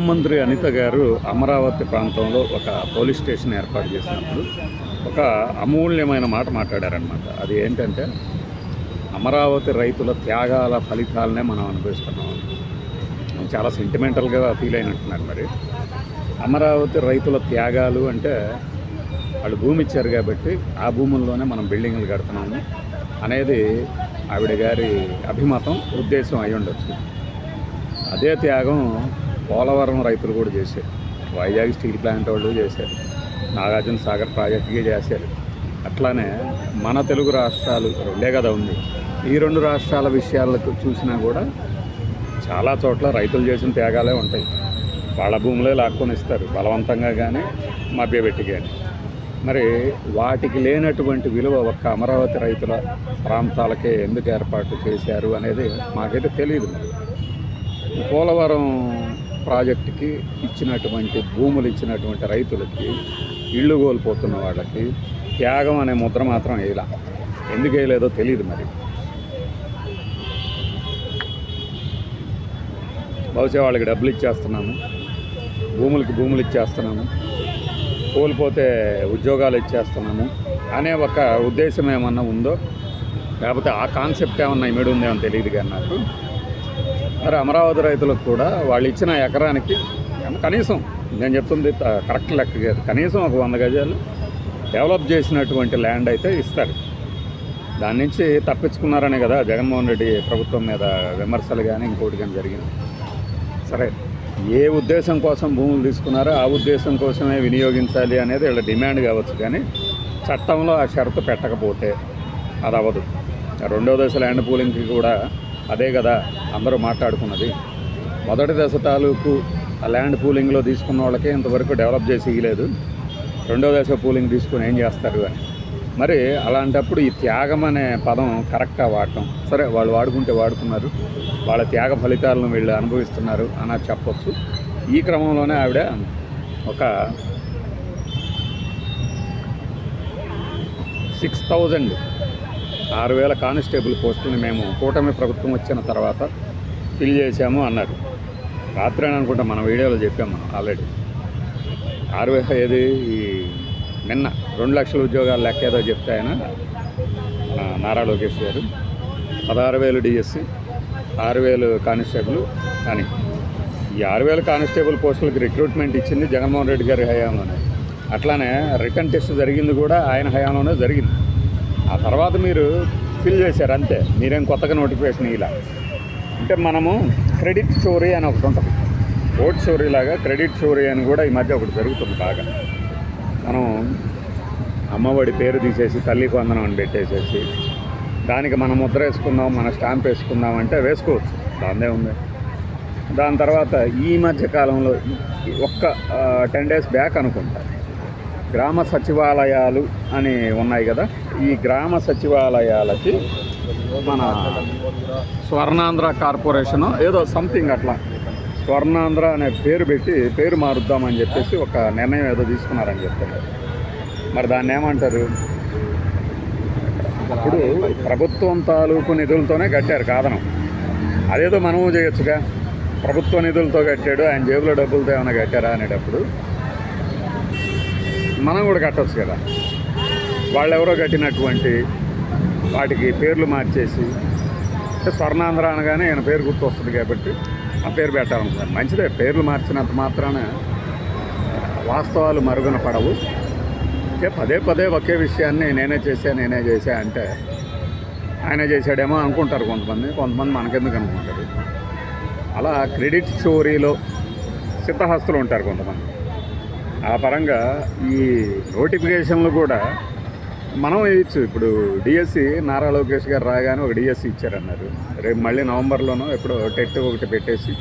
హోంమంత్రి అనిత గారు అమరావతి ప్రాంతంలో ఒక పోలీస్ స్టేషన్ ఏర్పాటు చేసినప్పుడు ఒక అమూల్యమైన మాట మాట్లాడారనమాట అది ఏంటంటే అమరావతి రైతుల త్యాగాల ఫలితాలనే మనం అనుభవిస్తున్నాం. చాలా సెంటిమెంటల్గా ఫీల్ అయినట్టున్నారు మరి. అమరావతి రైతుల త్యాగాలు అంటే వాళ్ళు భూమి ఇచ్చారు కాబట్టి ఆ భూముల్లోనే మనం బిల్డింగ్లు కడుతున్నాము అనేది ఆవిడ గారి అభిమతం ఉద్దేశం అయి ఉండొచ్చు అదే త్యాగం పోలవరం రైతులు కూడా చేశారు. వైజాగ్ స్టీల్ ప్లాంట్ వాళ్ళు చేశారు. నాగార్జున సాగర్ ప్రాజెక్టుకి చేశారు. అట్లానే మన తెలుగు రాష్ట్రాలు రెండే కదా ఉంది. ఈ రెండు రాష్ట్రాల విషయాలకు చూసినా కూడా చాలా చోట్ల రైతులు చేసిన త్యాగాలే ఉంటాయి. వాళ్ళ భూములే లాక్కొని ఇస్తారు. బలవంతంగా కానీ మభ్యపెట్టి కానీ మరి వాటికి లేనటువంటి విలువ ఒక్క అమరావతి రైతుల ప్రాంతాలకే ఎందుకు ఏర్పాటు చేశారు అనేది మాకైతే తెలియదు పోలవరం ప్రాజెక్టుకి ఇచ్చినటువంటి భూములు ఇచ్చినటువంటి రైతులకి ఇళ్ళు కోల్పోతున్న వాళ్ళకి త్యాగం అనే ముద్ర మాత్రం వేయాల. ఎందుకు వేయలేదో తెలియదు మరి. బహుశా వాళ్ళకి డబ్బులు ఇచ్చేస్తున్నాము. భూములకి భూములు ఇచ్చేస్తున్నాము. కోల్పోతే ఉద్యోగాలు ఇచ్చేస్తున్నాము అనే ఒక ఉద్దేశం ఏమన్నా ఉందో? లేకపోతే ఆ కాన్సెప్ట్ ఏమన్నా ఇమిడి ఉందేమో తెలియదు కానీ నాకు. మరి అమరావతి రైతులకు కూడా వాళ్ళు ఇచ్చిన ఎకరానికి కనీసం నేను చెప్తుంది కరెక్ట్ లెక్క కాదు కనీసం ఒక వంద గజాలు డెవలప్ చేసినటువంటి ల్యాండ్ అయితే ఇస్తారు. దాని నుంచి తప్పించుకున్నారనే కదా జగన్మోహన్ రెడ్డి ప్రభుత్వం మీద విమర్శలు కానీ ఇంకోటి కానీ జరిగింది. సరే ఏ ఉద్దేశం కోసం భూములు తీసుకున్నారో ఆ ఉద్దేశం కోసమే వినియోగించాలి అనేది వీళ్ళ డిమాండ్ కావచ్చు కానీ చట్టంలో ఆ షరతు పెట్టకపోతే అది అవ్వదు. రెండో దశ ల్యాండ్ పూలింగ్కి కూడా అదే కదా అందరూ మాట్లాడుకున్నది. మొదటి దశ తాలూకు ఆ ల్యాండ్ పూలింగ్లో తీసుకున్న వాళ్ళకే ఇంతవరకు డెవలప్ చేసి ఇవ్వలేదు రెండో దశ పూలింగ్ తీసుకుని ఏం చేస్తారు అని. మరి అలాంటప్పుడు ఈ త్యాగం అనే పదం కరెక్ట్గా వాడటం? సరే వాళ్ళు వాడుకుంటే వాడుకున్నారు. వాళ్ళ త్యాగ ఫలితాలను వీళ్ళు అనుభవిస్తున్నారు అని చెప్పొచ్చు. ఈ క్రమంలోనే ఆవిడ ఒక సిక్స్ థౌజండ్ ఆరు వేల కానిస్టేబుల్ పోస్టుని మేము కూటమి ప్రభుత్వం వచ్చిన తర్వాత ఫిల్ చేశాము అన్నారు. రాత్రి అని అనుకుంటా మన వీడియోలో చెప్పాము మనం ఆల్రెడీ. ఆరు వేల ఏది? ఈ నిన్న రెండు లక్షల ఉద్యోగాలు లెక్క ఏదో చెప్తే ఆయన నారా లోకేష్ గారు. పదహారు వేలు డిఎస్సి ఆరు వేలు కానిస్టేబుల్ అని. ఈ ఆరు వేల కానిస్టేబుల్ పోస్టులకు రిక్రూట్మెంట్ ఇచ్చింది జగన్మోహన్ రెడ్డి గారి హయాంలోనే. అట్లానే రిటర్న్ టెస్ట్ జరిగింది కూడా ఆయన హయాంలోనే జరిగింది. ఆ తర్వాత మీరు ఫిల్ చేశారు అంతే. మీరేం కొత్తగా నోటిఫికేషన్ ఇలా అంటే మనము క్రెడిట్ స్టోరీ అని ఒకటి ఉంటుంది. ఓట్ స్టోరీ లాగా క్రెడిట్ స్టోరీ అని కూడా ఈ మధ్య ఒకటి జరుగుతుంది బాగా. మనం అమ్మఒడి పేరు తీసేసి తల్లి కొందనం అని పెట్టేసేసి దానికి మనం ముద్ర వేసుకుందాం మన స్టాంప్ వేసుకుందాం అంటే వేసుకోవచ్చు. దాందే ఉంది. దాని తర్వాత ఈ మధ్య కాలంలో ఒక్క టెన్ డేస్ బ్యాక్ అనుకుంటా. గ్రామ సచివాలయాలు అని ఉన్నాయి కదా. ఈ గ్రామ సచివాలయాలకి మన స్వర్ణాంధ్ర కార్పొరేషన్ ఏదో సంథింగ్ అట్లా. స్వర్ణాంధ్ర అనే పేరు పెట్టి పేరు మారుద్దామని చెప్పేసి ఒక నిర్ణయం ఏదో తీసుకున్నారని చెప్తారు మరి దాన్ని ఏమంటారు? ఇప్పుడు ప్రభుత్వం తాలూకు నిధులతోనే కట్టారు కాదనం. అదేదో మనము చేయొచ్చుగా. ప్రభుత్వ నిధులతో కట్టాడు ఆయన జేబులో డబ్బులతో ఏమైనా కట్టారా అనేటప్పుడు మనం కూడా కట్టొచ్చు కదా. వాళ్ళెవరో కట్టినటువంటి వాటికి పేర్లు మార్చేసి అంటే స్వర్ణాంధ్ర అనగానే ఆయన పేరు గుర్తు వస్తుంది కాబట్టి ఆ పేరు పెట్టాలనుకున్నాను మంచిదే పేర్లు మార్చినంత మాత్రాన వాస్తవాలు మరుగున పడవు. అంటే పదే పదే ఒకే విషయాన్ని నేనే చేశా నేనే చేశా అంటే ఆయన చేశాడేమో అనుకుంటారు కొంతమంది కొంతమంది మనకెందుకు అనుకుంటారు. అలా క్రెడిట్ స్టోరీలో సిద్ధహస్తులు ఉంటారు కొంతమంది. ఆ పరంగా ఈ నోటిఫికేషన్లు కూడా మనం వేయచ్చు ఇప్పుడు డిఎస్సి నారా లోకేష్ గారు రాగానే ఒక డిఎస్సి ఇచ్చారన్నారు. రేపు మళ్ళీ నవంబర్లోనో ఎప్పుడో టెట్ ఒకటి పెట్టేసి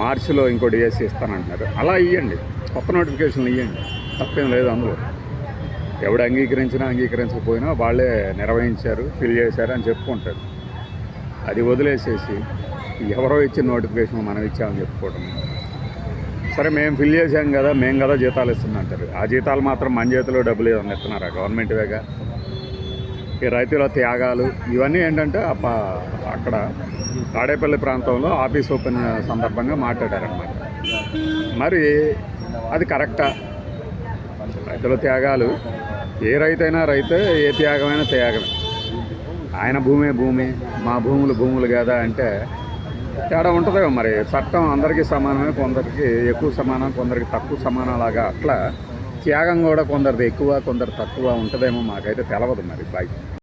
మార్చిలో ఇంకో డిఎస్సి ఇస్తానంటున్నారు. అలా ఇవ్వండి కొత్త నోటిఫికేషన్లు ఇవ్వండి తప్పేం లేదు అందులో. ఎవడు అంగీకరించినా అంగీకరించకపోయినా వాళ్ళే నిర్వహించారు ఫిల్ చేశారు అని చెప్పుకుంటారు. అది వదిలేసేసి ఎవరో ఇచ్చిన నోటిఫికేషన్ మనం ఇచ్చామని చెప్పుకోవడం సరే మేము ఫిల్ చేసాం కదా మేము కదా జీతాలు ఇస్తున్నాం అంటారు. ఆ జీతాలు మాత్రం మన చేతిలో డబ్బులు ఏదైనా ఇస్తున్నారా? గవర్నమెంట్వేగా ఈ రైతుల త్యాగాలు ఇవన్నీ ఏంటంటే అక్కడ తాడేపల్లి ప్రాంతంలో ఆఫీస్ ఓపెన్ సందర్భంగా మాట్లాడారన్నమాట. మరి అది కరెక్టా? రైతుల త్యాగాలు ఏ రైతైనా రైతే ఏ త్యాగమైనా త్యాగమే. ఆయన భూమే భూమి మా భూములు భూములు కదా అంటే తేడా ఉంటుందేమో మరి. చట్టం అందరికీ సమానమే కొందరికి ఎక్కువ సమానం కొందరికి తక్కువ సమానం లాగా అట్లా త్యాగం కూడా కొందరిది ఎక్కువ కొందరు తక్కువ ఉంటుందేమో మాకైతే తెలవదు మరి. బాయ్